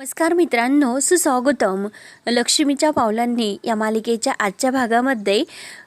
नमस्कार मित्रांनो सुस्वागतम. लक्ष्मीच्या पावलांनी या मालिकेच्या आजच्या भागामध्ये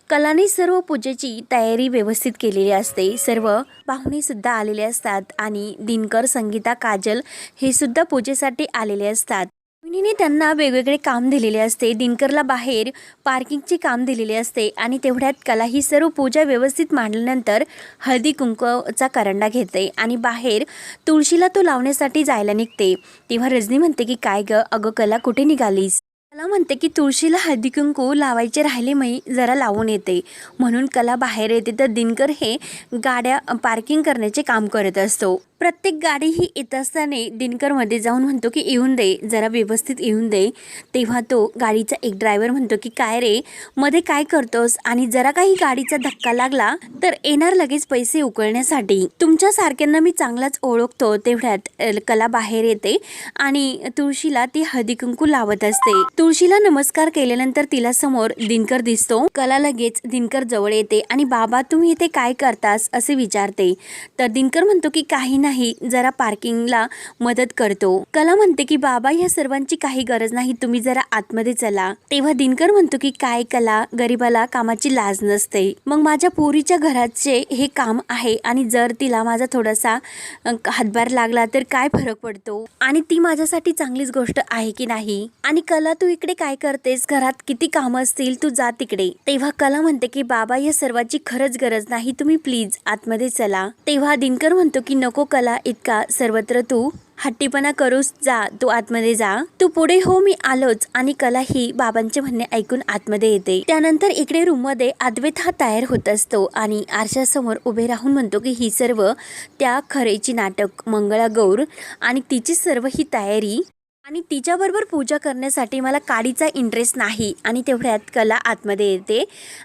कलाने सर्व पूजेची तयारी व्यवस्थित केलेली असते. सर्व पाहुणेसुद्धा आलेले असतात आणि दिनकर संगीता काजल हे सुद्धा पूजेसाठी आलेले असतात. रोहिणीने त्यांना वेगवेगळे काम दिलेले असते. दिनकरला बाहेर पार्किंगचे काम दिलेले असते आणि तेवढ्यात कला ही सर्व पूजा व्यवस्थित मांडल्यानंतर हळदी कुंकूचा करंडा घेते आणि बाहेर तुळशीला तो लावण्यासाठी जायला निघते. तेव्हा रजनी म्हणते की काय ग अगं कला कुठे निघालीस? कला म्हणते की तुळशीला हळदी कुंकू लावायचे राहिले मी जरा लावून येते. म्हणून कला बाहेर येते तर दिनकर हे गाड्या पार्किंग करण्याचे काम करत असतो. प्रत्येक गाडी ही येत असताना दिनकरमध्ये जाऊन म्हणतो की येऊन दे जरा व्यवस्थित येऊन दे. तेव्हा तो गाडीचा एक ड्रायव्हर म्हणतो की काय रे मध्ये काय करतोस? आणि जरा काही गाडीचा धक्का लागला तर येणार लगेच पैसे उकळण्यासाठी. तुमच्या सारख्यांना मी चांगलाच ओळखतो तेवढ्यात कला बाहेर येते आणि तुळशीला ती हळदीकुंकू लावत असते. तुळशीला नमस्कार केल्यानंतर तिला समोर दिनकर दिसतो. कला लगेच दिनकर जवळ येते आणि बाबा तुम्ही इथे काय करतास? असे विचारते. तर दिनकर म्हणतो की काही नाही जरा पार्किंगला मदत करतो. कला म्हणते की बाबा या सर्वांची काही गरज नाही तुम्ही जरा आतमध्ये चला. तेव्हा दिनकर म्हणतो की काय कला गरीबाला कामाची लाज नसते. मग माझ्या पोरीच्या घराचे हे काम आहे आणि जर तिला माझा थोडासा हातभार लागला तर काय फरक पडतो? आणि ती माझ्यासाठी चांगलीच गोष्ट आहे की नाही? आणि कला तू इकडे काय करतेस? घरात किती कामं असतील? तू जा तिकडे. तेव्हा कला म्हणते की बाबा या सर्वांची खरंच गरज नाही तुम्ही प्लीज आतमध्ये चला. तेव्हा दिनकर म्हणतो की नको कला इतका सर्वत्र तू. हट्टीपणा करूस जा तू आतमध्ये जा. तू पुढे हो मी आलोच आणि कला ही बाबांचे म्हणणे ऐकून आतमध्ये येते. त्यानंतर इकडे रूममध्ये अद्वैत हा तयार होत असतो आणि आरशासमोर उभे राहून म्हणतो की ही सर्व त्या खरेची नाटक मंगळा गौर आणि तिची सर्व ही तयारी आणि तिच्याबरोबर पूजा करण्यासाठी मला काडीचा इंटरेस्ट नाही. आणि तेवढ्यात कला आतमध्ये येते.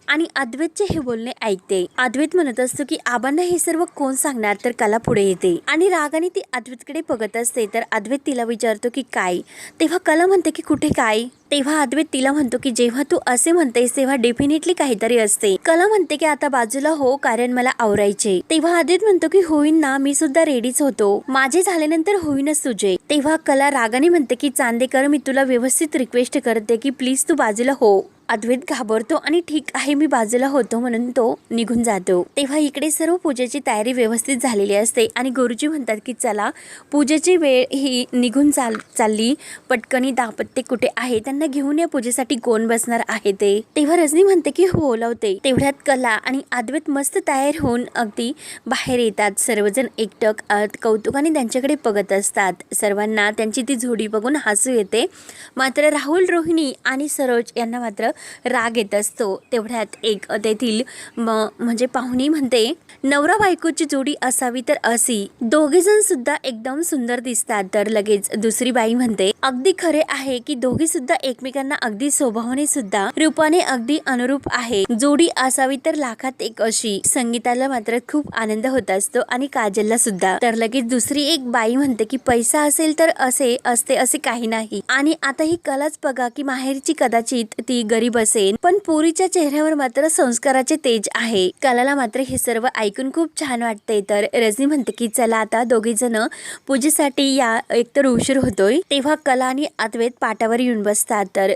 आणि अद्वैतचे हे बोलणे ऐकते. अद्वैत म्हणत असतो की आबांना हे सर्व कोण सांगणार तर कला पुढे येते. आणि रागाने ती अद्वैतकडे बघत असते. तर अद्वैत तिला विचारतो की काय? तेव्हा कला म्हणते की कुठे काय? तेव्हा अद्वैत तिला म्हणतो की जेव्हा तू असे म्हणतेस तेव्हा डेफिनेटली काहीतरी असते. कला म्हणते की आता बाजूला हो कारण मला आवरायचे तेव्हा अद्वैत म्हणतो की होईन ना मी सुद्धा रेडीच होतो. माझे झाल्यानंतर होईनच तुझे. तेव्हा कला रागाने म्हणते की चांदेकर मी तुला व्यवस्थित रिक्वेस्ट करते की प्लीज तू बाजूला हो. अद्वैत घाबरतो आणि ठीक आहे मी बाजूला होतो म्हणून तो निघून जातो. तेव्हा इकडे सर्व पूजेची तयारी व्यवस्थित झालेली असते आणि गुरुजी म्हणतात की चला पूजेची वेळ ही निघून चाल चालली. पटकनी दापत्य कुठे आहे? त्यांना घेऊन या पूजेसाठी कोण बसणार आहे ते? तेव्हा रजनी म्हणते की हो लावते. तेवढ्यात कला आणि अद्वैत मस्त तयार होऊन अगदी बाहेर येतात. सर्वजण एकटक कौतुकाने त्यांच्याकडे बघत असतात. सर्वांना त्यांची ती झोडी बघून हसू येते. मात्र राहुल रोहिणी आणि सरोज यांना मात्र राग येत असतो. तेवढ्यात एक तेथील म म्हणजे पाहुणी म्हणते नवरा बायकोची जोडी असावी तर असी. दोघे जण सुद्धा एकदम सुंदर दिसतात. तर लगेच दुसरी बाई म्हणते अगदी खरे आहे की दोघे सुद्धा एकमेकांना अगदी स्वभावाने सुद्धा रूपाने अगदी अनुरूप आहे. जोडी असावी तर लाखात एक अशी. संगीताला मात्र खूप आनंद होत असतो आणि काजलला सुद्धा. तर लगेच दुसरी एक बाई म्हणते की पैसा असेल तर असे असते असे काही नाही. आणि आता ही कलाच बघा की माहेरची कदाचित ती गरीब बसेन पण पुरीच्या चेहऱ्यावर मात्र संस्काराचे तेज आहे. कलाला मात्र हे सर्व ऐकून खूप छान वाटते तर रजनी म्हणते की चला आता दोघे जण पूजेसाठी या एकतर उशीर होतोय तेव्हा कला आणि अद्वैत पाटावर येऊन बसतात. तर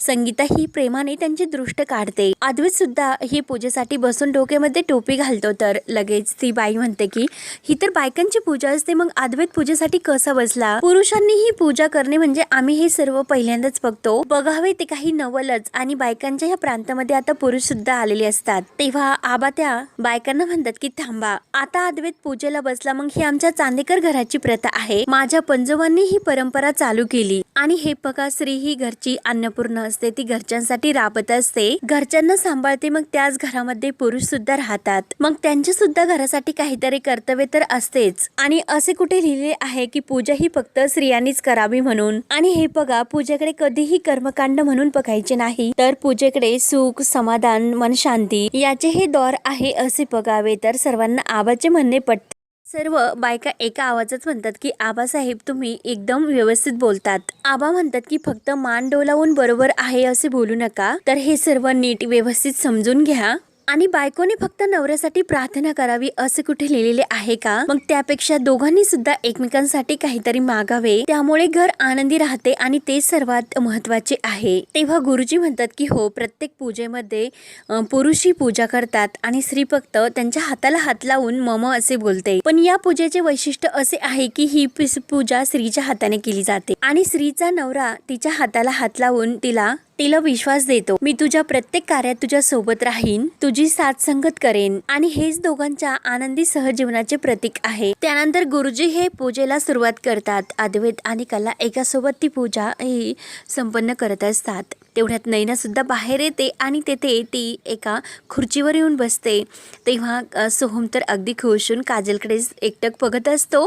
संगीता ही प्रेमाने त्यांची दृष्ट काढते. अद्वैत सुद्धा ही पूजेसाठी बसून डोक्यामध्ये टोपी घालतो. तर लगेच ती बाई म्हणते की ही तर बायकांची पूजा असते मग अद्वैत पूजेसाठी कसा बसला? पुरुषांनी ही पूजा करणे म्हणजे आम्ही हे सर्व पहिल्यांदाच बघतो. बघावे ते काही नवलच आणि आणि बायकांच्या ह्या प्रांतामध्ये आता पुरुष सुद्धा आलेले असतात. तेव्हा आबा त्या बायकांना म्हणतात की थांबा आता अद्वैत पूजेला बसला मग ही आमच्या चांदेकर घराची प्रथा आहे. माझ्या पंजोबांनी ही परंपरा चालू केली. आणि हे बघा स्त्री ही घरची अन्नपूर्ण असते. ती घरच्यांसाठी राबत असते. घरच्यांना सांभाळते मग त्याच घरामध्ये पुरुष सुद्धा राहतात. मग त्यांच्या सुद्धा घरासाठी काहीतरी कर्तव्य तर असतेच. आणि असे कुठे लिहिले आहे की पूजा ही फक्त स्त्रियांनीच करावी म्हणून. आणि हे बघा पूजेकडे कधीही कर्मकांड म्हणून बघायचे नाही. तर पूजेकडे सुख समाधान मन शांती याचे हे दौर आहे असे बघावे तर सर्वांना आबाचे म्हणणे पटते. सर्व बायका एका आवाजात म्हणतात की आबासाहेब तुम्ही एकदम व्यवस्थित बोलतात. आबा म्हणतात की फक्त मान डोलावून बरोबर आहे असे बोलू नका. तर हे सर्व नीट व्यवस्थित समजून घ्या. आणि बायकोने फक्त नवऱ्यासाठी प्रार्थना करावी असे कुठे लिहिलेले आहे का? मग त्यापेक्षा दोघांनी सुद्धा एकमेकांसाठी काहीतरी मागावे. त्यामुळे घर आनंदी राहते आणि ते सर्वात महत्त्वाचे आहे. तेव्हा गुरुजी म्हणतात की हो प्रत्येक पूजेमध्ये पुरुषी पुरुष ही पूजा करतात आणि स्त्री फक्त त्यांच्या हाताला हात लावून मम असे बोलते. पण या पूजेचे वैशिष्ट्य असे आहे की ही पूजा स्त्रीच्या हाताने केली जाते. आणि स्त्रीचा नवरा तिच्या हाताला हात लावून तिला तिला विश्वास देतो. मी तुझ्या प्रत्येक कार्यात तुझ्या सोबत राहीन तुझी साथ संगत करेन आणि हेच दोघांच्या आनंदी सहजीवनाचे प्रतीक आहे. त्यानंतर गुरुजी हे पूजेला सुरुवात करतात. अद्वैत आणि कला एकासोबत ती पूजा ही संपन्न करत असतात. तेवढ्यात नैना सुद्धा बाहेर येते आणि तेथे ती एका खुर्चीवर येऊन बसते. तेव्हा सोहम तर अगदी खुश होऊन काजलकडे एकटक बघत असतो.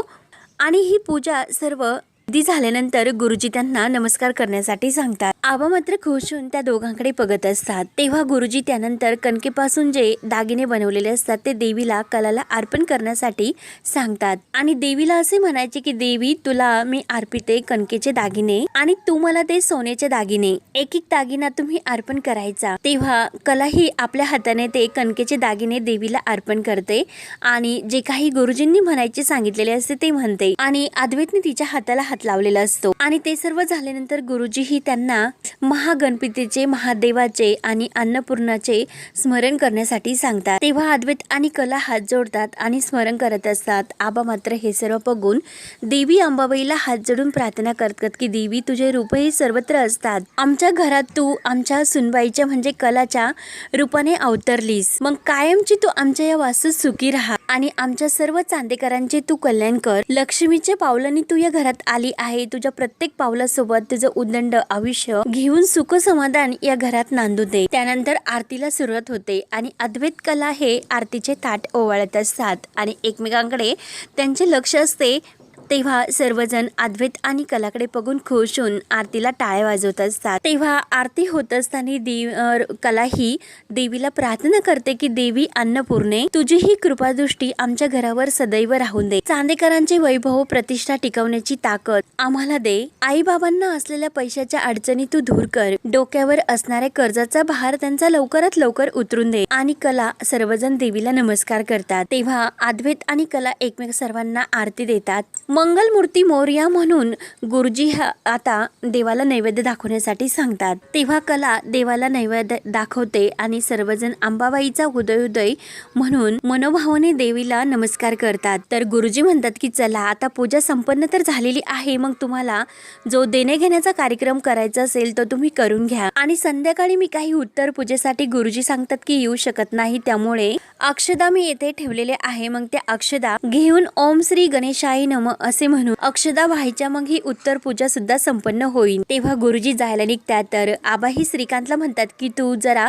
आणि ही पूजा सर्व दी झाल्यानंतर गुरुजी त्यांना नमस्कार करण्यासाठी सांगतात. आबा मात्र खुश होऊन त्या दोघांकडे बघत असतात. तेव्हा गुरुजी त्यानंतर कणकेपासून जे दागिने बनवलेले असतात ते देवीला कलाला अर्पण करण्यासाठी सांगतात. आणि देवीला असे म्हणायचे की देवी तुला मी अर्पिते कणकेचे दागिने आणि तू मला ते सोन्याचे दागिने. एक एक दागिना तुम्ही अर्पण करायचा. तेव्हा कला ही आपल्या हाताने ते कणकेचे दागिने देवीला अर्पण करते आणि जे काही गुरुजींनी म्हणायचे सांगितलेले असते ते म्हणते. आणि अद्वैतने तिच्या हाताला हात लावलेला असतो. आणि ते सर्व झाल्यानंतर गुरुजी ही त्यांना महागणपतीचे महादेवाचे आणि अन्नपूर्णाचे स्मरण करण्यासाठी सांगतात. तेव्हा अद्वैत आणि कला हात जोडतात आणि स्मरण करत असतात. आबा मात्र हे सर्व बघून देवी अंबाबाईला हात जोडून प्रार्थना करतात की देवी तुझे रूप हे सर्वत्र असतात. आमच्या घरात तू आमच्या सुनबाईच्या म्हणजे कलाच्या रूपाने अवतरलीस. मग कायमची तू आमच्या या वास्तूत सुखी राहा. आणि आमच्या सर्व चांदेकरांचे तू कल्याण कर. लक्ष्मीच्या पावलांनी तू या घरात आली आहे. तुझ्या प्रत्येक पावलासोबत तुझं उदंड आयुष्य घेऊन सुख समाधान या घरात नांदू दे. त्यानंतर आरतीला सुरुवात होते आणि अद्वैत कला हे आरतीचे ताट ओवाळत असतात आणि एकमेकांकडे त्यांचे लक्ष असते. तेव्हा सर्वजण अद्वैत आणि कलाकडे बघून खुश होऊन आरतीला टाळ्या वाजवत असतात. तेव्हा आरती होत असताना देव कला ही देवीला प्रार्थना करते की देवी अन्नपूर्णे तुझी ही कृपादृष्टी आमच्या घरावर सदैव राहून दे. चांदेकरांचे वैभव प्रतिष्ठा टिकवण्याची ताकद आम्हाला दे. आई बाबांना असलेल्या पैशाच्या अडचणी तू दूर कर. डोक्यावर असणाऱ्या कर्जाचा भार त्यांचा लवकरात लवकर उतरून दे. आणि कला सर्वजण देवीला नमस्कार करतात. तेव्हा अद्वैत आणि कला एकमेक सर्वांना आरती देतात. मंगलमूर्ती मोर्या म्हणून गुरुजी हा आता देवाला नैवेद्य दाखवण्यासाठी सांगतात. तेव्हा कला देवाला नैवेद्य दाखवते आणि सर्वजण अंबाबाईचा उदयोदय म्हणून मनोभावाने देवीला नमस्कार करतात. तर गुरुजी म्हणतात की चला आता पूजा संपन्न तर झालेली आहे. मग तुम्हाला जो देणे घेण्याचा कार्यक्रम करायचा असेल तो तुम्ही करून घ्या. आणि संध्याकाळी मी काही उत्तर पूजेसाठी गुरुजी सांगतात की येऊ शकत नाही. त्यामुळे अक्षदा मी येथे ठेवलेले आहे. मग त्या अक्षदा घेऊन ओम श्री गणेशाई नम असे म्हणून अक्षदा व्हायच्या मग ही उत्तर पूजा सुद्धा संपन्न होईल तेव्हा गुरुजी जायला निघतात. तर आबाही श्रीकांतला म्हणतात की तू जरा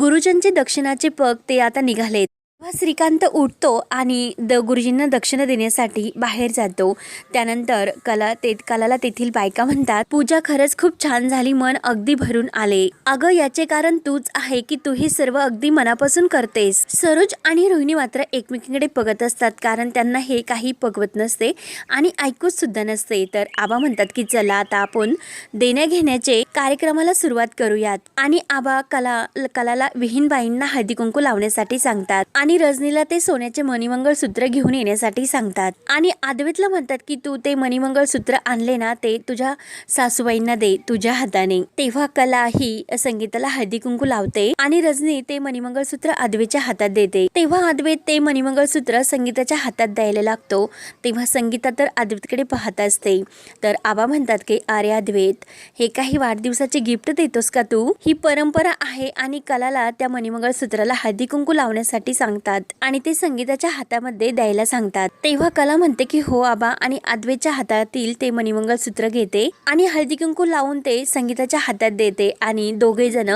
गुरुजनचे दक्षिणाचे पग ते आता निघालेत. श्रीकांत उठतो आणि द गुरुजींना दक्षिणा देण्यासाठी बाहेर जातो त्यानंतर कला ते कलाला तेथील बायका म्हणतात पूजा खरंच खूप छान झाली मन अगदी भरून आले. अगं याचे कारण तूच आहे की तू हे सर्व अगदी मनापासून करतेस. सरोज आणि रोहिणी मात्र एकमेकींकडे बघत असतात कारण त्यांना हे काही पगवत नसते आणि ऐकूच सुद्धा नसते. तर आबा म्हणतात की चला आता आपण देण्या घेण्याचे कार्यक्रमाला सुरुवात करूयात. आणि आबा कला कलाला विहीनबाईंना हळदी कुंकू लावण्यासाठी सांगतात. आणि रजनीला ते सोन्याचे मणिमंगळ सूत्र घेऊन येण्यासाठी सांगतात. आणि आदवेतला म्हणतात की तू ते मणिमंगळ सूत्र आणले ना ते तुझ्या सासूबाईंना दे तुझ्या हाताने. तेव्हा कला ही संगीताला हळदी कुंकू लावते आणि रजनी ते मणिमंगळ सूत्र आदवेच्या हातात देते. तेव्हा आदवेत ते मणिमंगळ सूत्र संगीताच्या हातात द्यायला लागतो. तेव्हा संगीता तर आदवेतकडे पाहत असते. तर आबा म्हणतात की अरे अद्वैत हे काही वाढदिवसाचे गिफ्ट देतोस का तू? ही परंपरा आहे आणि कलाला त्या मणिमंगळ सूत्राला हळदी कुंकू लावण्यासाठी सांगतात. आणि ते संगीताच्या हातामध्ये द्यायला सांगतात. तेव्हा कला म्हणते की हो आबा आणि आदवेच्या हातातील ते मणिमंगळ सूत्र घेते आणि हळदी कुंकू लावून ते संगीताच्या हातात देते आणि दोघे जण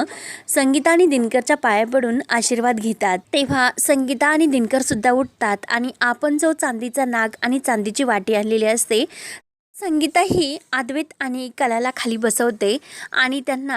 संगीता आणि दिनकरच्या पाया पडून आशीर्वाद घेतात. तेव्हा संगीता आणि दिनकर सुद्धा उठतात आणि आपण जो चांदीचा नाग आणि चांदीची वाटी आणलेली असते संगीता ही अद्वैत आणि कलाला खाली बसवते आणि त्यांना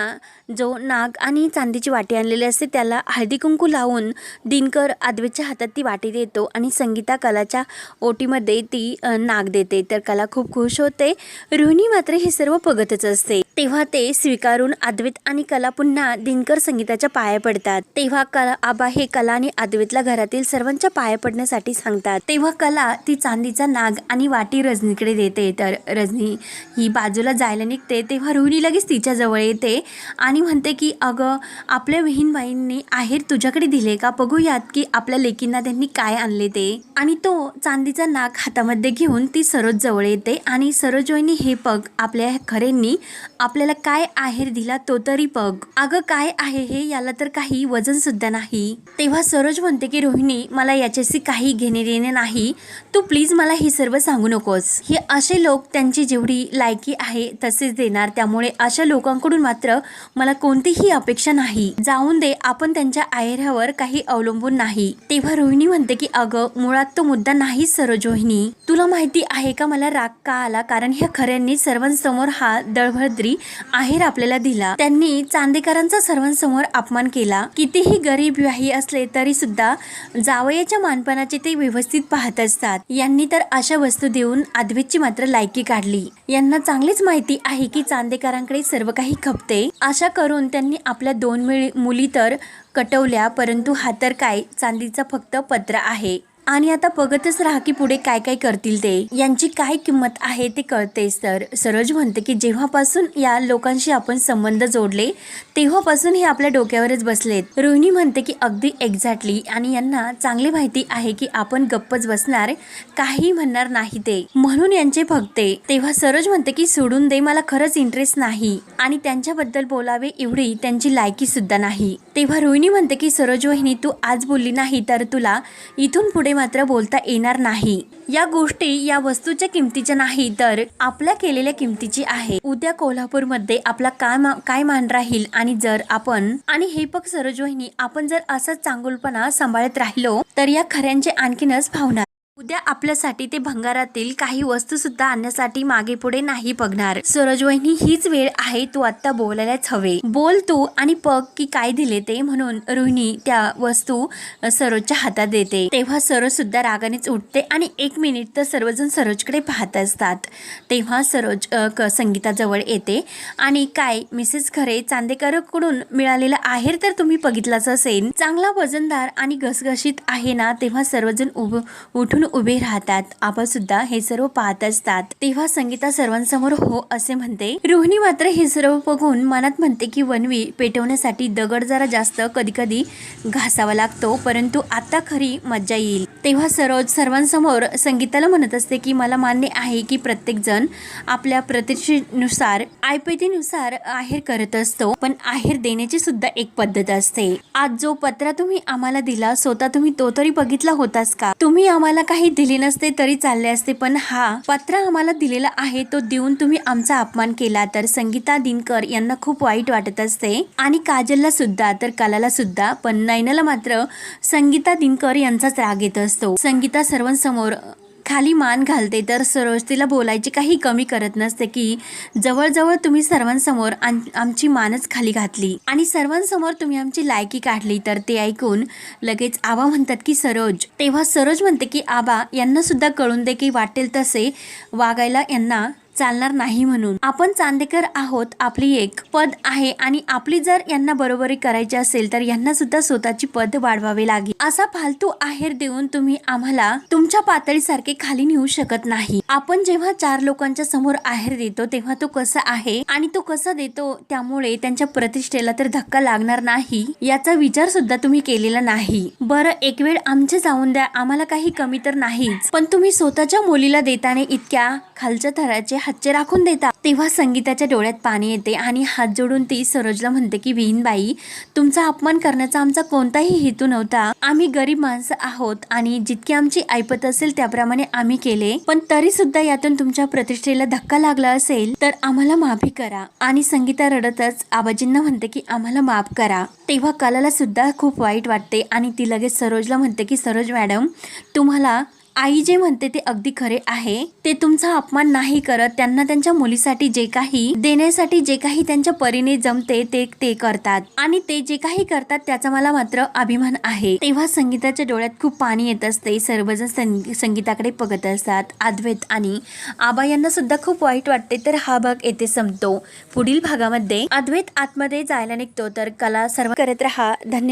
जो नाग आणि चांदीची वाटी आणलेली असते त्याला हळदी कुंकू लावून दिनकर अद्वैतच्या हातात ती वाटी देतो आणि संगीता कलाच्या ओटीमध्ये ती नाग देते. तर कला खूप खुश होते. रोहिणी मात्र हे सर्व बघतच असते. तेव्हा ते स्वीकारून अद्वैत आणि कला पुन्हा दिनकर संगीताच्या पाया पडतात. तेव्हा कला आबा हे कला आणि अद्वैतला घरातील सर्वांच्या पाया पडण्यासाठी सांगतात. तेव्हा कला ती चांदीचा नाग आणि वाटी रजनीकडे देते. तर रजनी ही बाजूला जायला निघते तेव्हा रोहिणी लगेच तिच्याजवळ येते आणि म्हणते की अगं आपल्या बहीणबाईंनी आहेर तुझ्याकडे दिले का? बघूयात की आपल्या लेकींना त्यांनी काय आणले ते. आणि तो चांदीचा नाक हातामध्ये घेऊन ती सरोज जवळ येते आणि सरोज हे पग आपल्या खरेंनी आपल्याला काय आहेर दिला तो तरी पग अगं काय आहे हे? याला तर काही वजन सुद्धा नाही. तेव्हा सरोज म्हणते की रोहिणी मला याच्याशी काही घेणे देणे नाही. तू प्लीज मला हे सर्व सांगू नकोस. हे असे लोक त्यांची जेवढी लायकी आहे तसेच देणार. त्यामुळे अशा लोकांकडून मात्र मला कोणतीही अपेक्षा नाही. जाऊन दे आपण त्यांच्या आहेरावर काही अवलंबून नाही. तेव्हा रोहिणी म्हणते की अगं मुळात तो मुद्दा नाही सरोज रोहिणी तुला माहिती आहे का मला राग का आला? कारण ह्या खऱ्यांनी सर्वांसमोर हा दळभद्री आहेर आपल्याला दिला. त्यांनी चांदेकरांचा सर्वांसमोर अपमान केला. कितीही गरीब व्याही असले तरी सुद्धा जावयाच्या मानपणाचे ते व्यवस्थित पाहत असतात. यांनी तर अशा वस्तू देऊन अद्वैतची मात्र लायकी काढली. यांना चांगलीच माहिती आहे की चांदेकरांकडे सर्व काही खपते. आशा करून त्यांनी आपल्या दोन मुली तर कटवल्या परंतु हा तर काय? चांदीचा फक्त पत्र आहे. आणि आता बघतच राहा की पुढे काय काय करतील ते. यांची काय किंमत आहे ते कळतेच तर सरोज म्हणते की जेव्हापासून या लोकांशी आपण संबंध जोडले तेव्हापासून हे आपल्या डोक्यावरच बसलेत. रोहिणी म्हणते की अगदी एक्झॅक्टली आणि यांना चांगली माहिती आहे की आपण गप्पच बसणार काही म्हणणार नाही ते. म्हणून यांचे भक्ते तेव्हा सरोज म्हणते की सोडून दे मला खरंच इंटरेस्ट नाही. आणि त्यांच्याबद्दल बोलावे एवढी त्यांची लायकी सुद्धा नाही. तेव्हा रोहिणी म्हणते की सरोज वहिनी तू आज बोलली नाही तर तुला इथून पुढे मात्र बोलता येणार नाही. या गोष्टी या वस्तूच्या किमतीच्या नाही तर आपल्या केलेल्या किमतीची आहे. उद्या कोल्हापूरमध्ये आपला काय मा- काय मान राहील आणि जर आपण आणि हे पक सरोज वहिनी आपण जर असंच चांगुलपणा सांभाळत राहिलो तर या खऱ्यांचे आणखीनच भावना उद्या आपल्यासाठी ते भंगारातील काही वस्तू सुद्धा आणण्यासाठी मागे पुढे नाही बघणार. सरोज वहिनी हीच वेळ आहे तू आता बोलायलाच हवे. बोल तू आणि पग की काय दिले ते म्हणून रोहिणी त्या वस्तू सरोजच्या हातात देते. तेव्हा सरोज सुद्धा रागानेच उठते आणि एक मिनिट तर सर्वजण सरोजकडे पाहत असतात. तेव्हा सरोज संगीताजवळ येते आणि काय मिसेस खरे चांदेकरकडून मिळालेला आहेर तर तुम्ही बघितलाच असेल. चांगला वजनदार आणि घसघशीत आहे ना तेव्हा सर्वजण उभ उठून उभे राहतात. आबा सुद्धा हे सर्व पाहत असतात. तेव्हा संगीता सर्वांसमोर हो असे म्हणते रोहिणी मात्र हे सर्व बघून मनात म्हणते की वनवी पेटवण्यासाठी दगड जरा जास्त कधी कधी घासावा लागतो परंतु आता खरी मज्जा येईल. तेव्हा सरोज सर्वांसमोर संगीताला म्हणत असते की मला मान्य आहे की प्रत्येकजण आपल्या प्रतिष्ठेनुसार ऐपतीनुसार आहेर करत असतो पण आहेर देण्याची सुद्धा एक पद्धत असते. आज जो पत्रा तुम्ही आम्हाला दिला स्वतः तुम्ही तो तरी बघितला होतास का? तुम्ही आम्हाला काही दिले नसते तरी चालले असते पण हा पत्रा आम्हाला दिलेला आहे तो देऊन तुम्ही आमचा अपमान केला. तर संगीता दिनकर यांना खूप वाईट वाटत असते. आणि काजलला सुद्धा तर कलाला सुद्धा पण नैनाला मात्र संगीता दिनकर यांचाच राग येत असतो संगीता सर्वांसमोर खाली मान घालते तर सरोज तिला बोलायची काही कमी करत नसते की जवळजवळ तुम्ही सर्वांसमोर आमची मानच खाली घातली. आणि सर्वांसमोर तुम्ही आमची लायकी काढली. तर ते ऐकून लगेच आबा म्हणतात की सरोज. तेव्हा सरोज म्हणते की आबा यांना सुद्धा कळून दे की वाटेल तसे वागायला यांना चालणार नाही म्हणून. आपण चांदेकर आहोत आपली एक पद आहे आणि आपली जर यांना बरोबरी करायची असेल तर यांना सुद्धा स्वतःची पद वाढवावी लागेल. असा फालतू आहेर देऊन तुम्ही आम्हाला तुमच्या पातळीसारखे खाली नेऊ शकत नाही. आपण जेव्हा चार लोकांच्या समोर आहेर देतो तेव्हा तो कसा आहे आणि तो कसा देतो त्यामुळे त्यांच्या प्रतिष्ठेला तर धक्का लागणार नाही याचा विचार सुद्धा तुम्ही केलेला नाही. बरं एक वेळ आमचे जाऊन द्या आम्हाला काही कमी तर नाहीच. पण तुम्ही स्वतःच्या मुलीला देताना इतक्या खालच्या थराचे हातचे राखून देता तेव्हा संगीताच्या डोळ्यात पाणी येते आणि हात जोडून ती सरोजला म्हणते की विहीनबाई तुमचा अपमान करण्याचा आमचा कोणताही हेतू नव्हता. आम्ही गरीब माणसं आहोत आणि जितकी आमची ऐपत असेल त्याप्रमाणे आम्ही केले. पण तरी सुद्धा यातून तुमच्या प्रतिष्ठेला धक्का लागला असेल तर आम्हाला माफी करा. आणि संगीता रडतच आबाजींना म्हणते की आम्हाला माफ करा. तेव्हा कलाला सुद्धा खूप वाईट वाटते आणि ती लगेच सरोजला म्हणते की सरोज मॅडम तुम्हाला आई जे म्हणते ते अगदी खरे आहे ते तुमचा अपमान नाही करत त्यांना त्यांच्या मुलीसाठी जे काही देण्यासाठी जे काही त्यांच्या परीने जमते ते ते करतात. आणि ते जे काही करतात त्याचा मला मात्र अभिमान आहे. तेव्हा संगीताच्या डोळ्यात खूप पाणी येत असते सर्वजण संग- संगीताकडे बघत असतात. अद्वैत आणि आबा यांना सुद्धा खूप वाईट वाटते तर हा भाग येथे संपतो. पुढील भागामध्ये अद्वैत आतमध्ये जायला निघतो तर कला सर्व करत राहा. धन्यवाद.